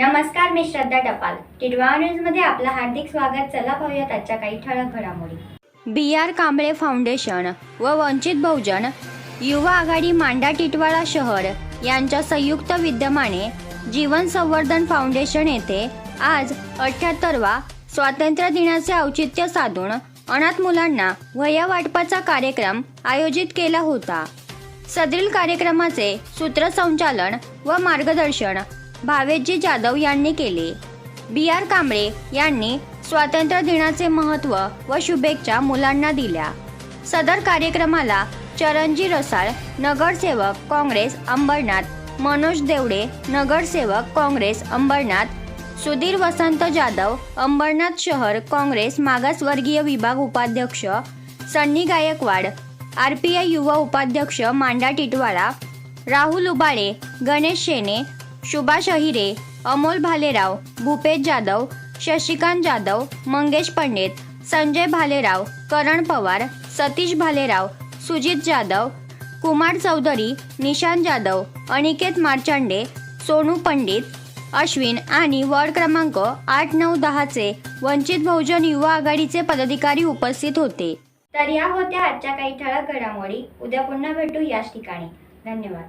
मी श्रद्धा टपाल. टिडवा न्यूजमध्ये आपलं हार्दिक स्वागत. चला पाहूयात आजच्या काही ठळक घडामोडी. बी आर कांबळे फाउंडेशन व वंचित बहुजन युवा आघाडी मांडा टिटवाळा शहर यांच्या संयुक्त विद्यमाने जीवन संवर्धन फाउंडेशन येथे आज अठ्याहत्तरवा स्वातंत्र्य दिनाचे औचित्य साधून अनाथ मुलांना वह्या वाटपाचा कार्यक्रम आयोजित केला होता. सदरील कार्यक्रमाचे सूत्रसंचालन व मार्गदर्शन भावेजी जाधव यांनी केले. बी आर कांबळे यांनी स्वातंत्र्य दिनाचे महत्त्व व शुभेच्छा मुलांना दिल्या. सदर कार्यक्रमाला चरणजी रसाळ नगरसेवक काँग्रेस अंबरनाथ मनोज देवडे नगरसेवक काँग्रेस अंबरनाथ सुधीर वसंत जाधव अंबरनाथ शहर काँग्रेस मागासवर्गीय विभाग उपाध्यक्ष Sunny Gaikwad R P I युवा उपाध्यक्ष मांडा टिटवाळा राहुल उबाळे गणेश शेने सुभाष अहिरे अमोल भालेराव भूपेश जाधव शशिकांत जाधव मंगेश पंडित संजय भालेराव करण पवार सतीश भालेराव सुजित जाधव कुमार चौधरी निशांत जाधव अनिकेत मार्चांडे सोनू पंडित अश्विन आणि वॉर्ड क्रमांक आठ नऊ दहाचे वंचित बहुजन युवा आघाडीचे पदाधिकारी उपस्थित होते. तर या होत्या आजच्या काही ठळक घडामोडी. उद्या पुन्हा भेटू याच ठिकाणी. धन्यवाद.